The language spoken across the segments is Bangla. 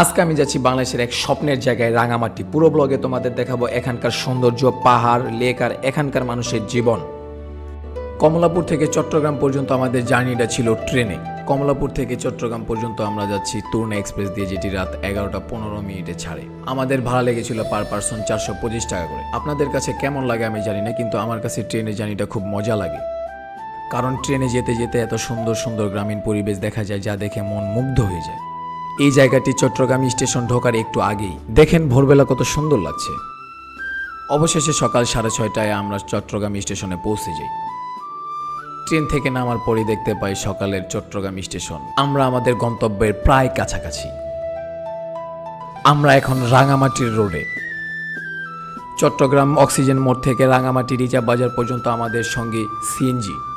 আজকে আমি যাচ্ছি বাংলাদেশের এক স্বপ্নের জায়গায় রাঙামাটি। পুরো ব্লগে তোমাদের দেখাবো এখানকার সৌন্দর্য, পাহাড় লেক আর এখানকার মানুষের জীবন। কমলাপুর থেকে চট্টগ্রাম পর্যন্ত আমাদের জার্নিটা ছিল ট্রেনে। কমলাপুর থেকে চট্টগ্রাম পর্যন্ত আমরা যাচ্ছি তরুণা এক্সপ্রেস দিয়ে, যেটি রাত এগারোটা পনেরো মিনিটে ছাড়ে। আমাদের ভাড়া লেগেছিল পার পার্সন চারশো পঁচিশ টাকা করে। আপনাদের কাছে কেমন লাগে আমি জানি না, কিন্তু আমার কাছে ট্রেনের জার্নিটা খুব মজা লাগে। কারণ ট্রেনে যেতে যেতে এত সুন্দর সুন্দর গ্রামীণ পরিবেশ দেখা যায়, যা দেখে মন মুগ্ধ হয়ে যায়। এই জায়গাটি চট্টগ্রাম স্টেশন ঢোকার একটু আগেই। দেখেন ভোরবেলা কত সুন্দর লাগছে। অবশেষে সকাল সাড়ে ছয়টায় আমরা চট্টগ্রাম স্টেশনে পৌঁছে যাই। ট্রেন থেকে নামার পরই দেখতে পাই সকালের চট্টগ্রাম স্টেশন। আমরা আমাদের গন্তব্যের প্রায় কাছাকাছি। আমরা এখন রাঙামাটির রোডে। চট্টগ্রাম অক্সিজেন মোড় থেকে রাঙামাটি রিজার্ভ বাজার পর্যন্ত আমাদের সঙ্গে সিএনজি।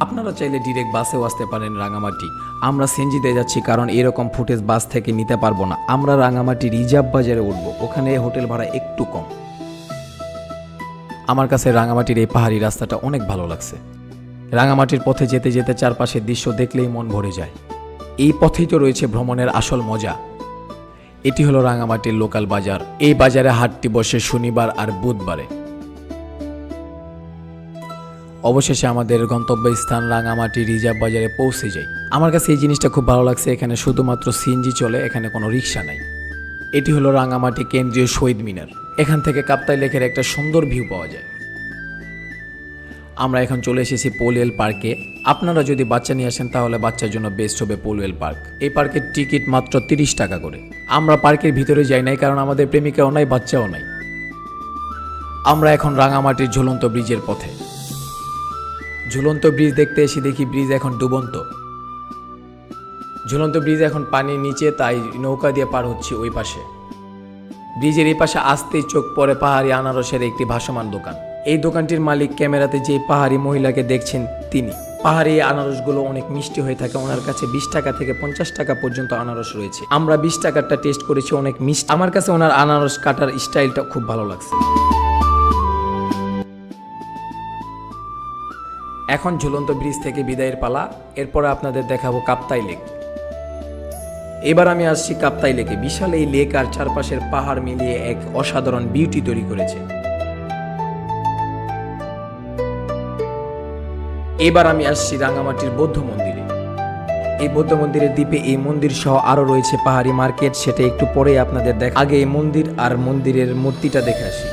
আপনারা চাইলে ডিরেক্ট বাসেও আসতে পারেন রাঙামাটি। আমরা সিএনজিতে যাচ্ছি কারণ এরকম ফুটেজ বাস থেকে নিতে পারব না। আমরা রাঙামাটি রিজার্ভ বাজারে উঠব। ওখানে হোটেল ভাড়া একটু কম। আমার কাছে রাঙামাটির এই পাহাড়ি রাস্তাটা অনেক ভালো লাগছে। রাঙামাটির পথে যেতে যেতে চারপাশের দৃশ্য দেখলেই মন ভরে যায়। এই পথেই তো রয়েছে ভ্রমণের আসল মজা। এটি হলো রাঙামাটির লোকাল বাজার। এই বাজারে হাটটি বসে শনিবার আর বুধবারে। অবশেষে আমাদের গন্তব্যস্থান রাঙামাটি রিজার্ভ বাজারে পৌঁছে যাই। আমার কাছে এই জিনিসটা খুব ভালো লাগছে, এখানে শুধুমাত্র সিএনজি চলে, এখানে কোনো রিক্সা নাই। এটি হলো রাঙামাটি কেন্দ্রীয় শহীদ মিনার। এখান থেকে কাপ্তাই লেকের একটা সুন্দর ভিউ পাওয়া যায়। আমরা এখন চলে এসেছি পোলওয়েল পার্কে। আপনারা যদি বাচ্চা নিয়ে আসেন, তাহলে বাচ্চার জন্য বেস্ট হবে পোলওয়েল পার্ক। এই পার্কের টিকিট মাত্র তিরিশ টাকা করে। আমরা পার্কের ভিতরে যাই নাই, কারণ আমাদের প্রেমিকাও নাই, বাচ্চাও নাই। আমরা এখন রাঙামাটির ঝুলন্ত ব্রিজের পথে। ঝুলন্ত ব্রিজ দেখতে এসে দেখি ব্রিজ এখন ডুবন্ত। ঝুলন্ত ব্রিজ এখন পানির নিচে, তাই নৌকা দিয়ে পার হচ্ছে ওই পাশে। ব্রিজের এই পাশে আসতেই চোখ পড়ে পাহাড়ি আনারসের একটি ভাসমান দোকান। এই দোকানটির মালিক ক্যামেরাতে যে পাহাড়ি মহিলাকে দেখছেন তিনি। পাহাড়ি আনারসগুলো অনেক মিষ্টি হয়ে থাকে, ওনার কাছে বিশ টাকা থেকে পঞ্চাশ টাকা পর্যন্ত আনারস রয়েছে। আমরা বিশ টাকারটা টেস্ট করেছি, অনেক মিষ্টি। আমার কাছে ওনার আনারস কাটার স্টাইলটা খুব ভালো লাগছে। এখন ঝুলন্ত ব্রিজ থেকে বিদায়ের পালা, এরপরে আপনাদের দেখাবো কাপ্তাই লেক। এবার আমি আসছি কাপ্তাই লেকে। বিশাল এই লেক আর চারপাশের পাহাড় মিলিয়ে এক অসাধারণ বিউটি তৈরি করেছে। এবার আমি আসছি রাঙামাটির বৌদ্ধ মন্দিরে। এই বৌদ্ধ মন্দিরের দ্বীপে এই মন্দির সহ আরও রয়েছে পাহাড়ি মার্কেট, সেটা একটু পরে আপনাদের দেখ আগে এই মন্দির আর মন্দিরের মূর্তিটা দেখে আসি।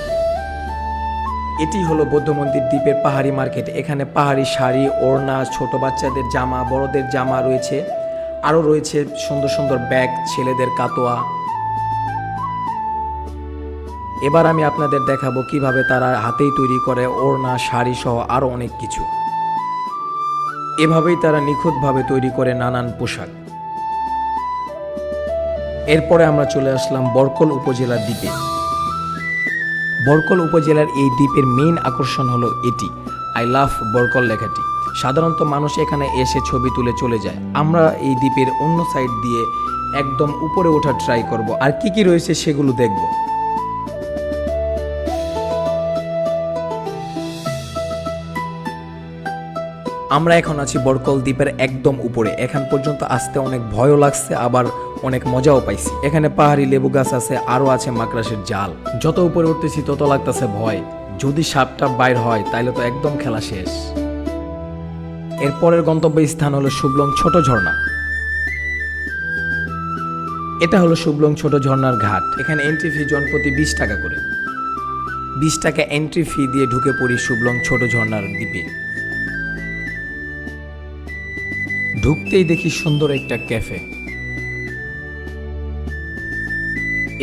এটি হলো বৌদ্ধ মন্দির দ্বীপের পাহাড়ি মার্কেট। এখানে পাহাড়ি শাড়ি, ওড়না, ছোট বাচ্চাদের জামা, বড়দের জামা রয়েছে। আরও রয়েছে সুন্দর সুন্দর ব্যাগ, ছেলেদের কাতোয়া। এবার আমি আপনাদের দেখাবো কীভাবে তারা হাতেই তৈরি করে ওড়না, শাড়ি সহ আরও অনেক কিছু। এভাবেই তারা নিখুঁতভাবে তৈরি করে নানান পোশাক। এরপরে আমরা চলে আসলাম বরকল উপজেলার দ্বীপে বরকল উপজেলার এই দ্বীপের মেইন আকর্ষণ হলো এটি। আই লাভ বরকল লেখাটি। সাধারণত মানুষ এখানে এসে ছবি তুলে চলে যায়। আমরা এই দ্বীপের অন্য সাইড দিয়ে একদম উপরে ওঠার ট্রাই করব। আর কি কি রয়েছে সেগুলো দেখব। আমরা এখন আছি বরকল দ্বীপের একদম উপরে। এখান পর্যন্ত আসতে অনেক ভয়ও লাগছে, আবার অনেক মজাও পাইছি। এখানে পাহাড়ি লেবু গাছ আছে আরও আছে মাকড়াসের জাল। যত উপরে উঠতেছি, তত লাগতেছে ভয়। যদি সাপটা বাইর হয় তাহলে তো একদম খেলা শেষ। এরপরের গন্তব্য স্থান হলো শুভলং ছোট ঝর্ণা। এটা হলো শুভলং ছোট ঝর্ণার ঘাট। এখানে এন্ট্রি ফি জনপ্রতি বিশ টাকা করে। বিশ টাকা এন্ট্রি ফি দিয়ে ঢুকে পড়ি শুভলং ছোট ঝর্ণার দ্বীপে। ঢুকতেই দেখি সুন্দর একটা ক্যাফে।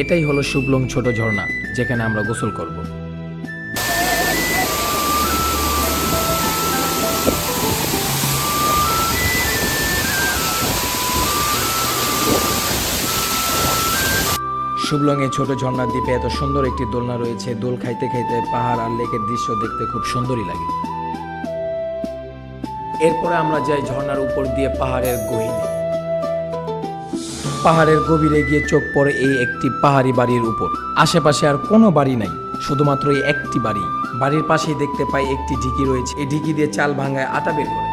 এটাই হলো শুভলং ছোট ঝর্ণা, যেখানে আমরা গোসল করব। শুভলংয়ে ছোট ঝর্ণার দ্বীপে এত সুন্দর একটি দোলনা রয়েছে। দোল খাইতে খাইতে পাহাড় আর লেকের দৃশ্য দেখতে খুব সুন্দরই লাগে। এরপরে আমরা যাই ঝর্ণার উপর দিয়ে পাহাড়ের গহীনে। পাহাড়ের গভীরে গিয়ে চোখ পড়ে এই একটি পাহাড়ি বাড়ির উপর। আশেপাশে আর কোনো বাড়ি নাই, শুধুমাত্র এই একটি বাড়ি। বাড়ির পাশেই দেখতে পাই একটি ঢিকি রয়েছে। এই ঢিকি দিয়ে চাল ভাঙায় আটা বের করে।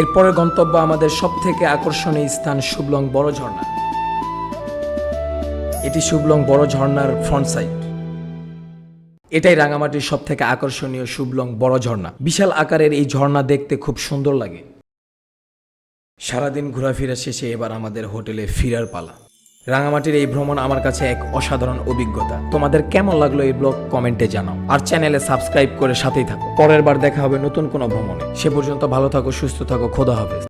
এরপরে গন্তব্য আমাদের সব থেকে আকর্ষণীয় স্থান শুভলং বড় ঝর্ণা। এটি শুভলং বড় ঝর্ণার ফ্রন্ট সাইড। এটাই রাঙামাটির সব থেকে আকর্ষণীয় শুভলং বড় ঝর্ণা। বিশাল আকারের এই ঝর্ণা দেখতে খুব সুন্দর লাগে। সারাদিন ঘোরাফেরা শেষে এবার আমাদের হোটেলে ফিরার পালা। রাঙামাটির এই ভ্রমণ আমার কাছে এক অসাধারণ অভিজ্ঞতা। তোমাদের কেমন লাগল এই ব্লগ কমেন্টে জানাও। আর চ্যানেলে সাবস্ক্রাইব করে সাথেই থাকো। পরের বার দেখা হবে নতুন কোনো ভ্রমণে। সে পর্যন্ত ভালো থাকো, সুস্থ থাকো, খোদা হবে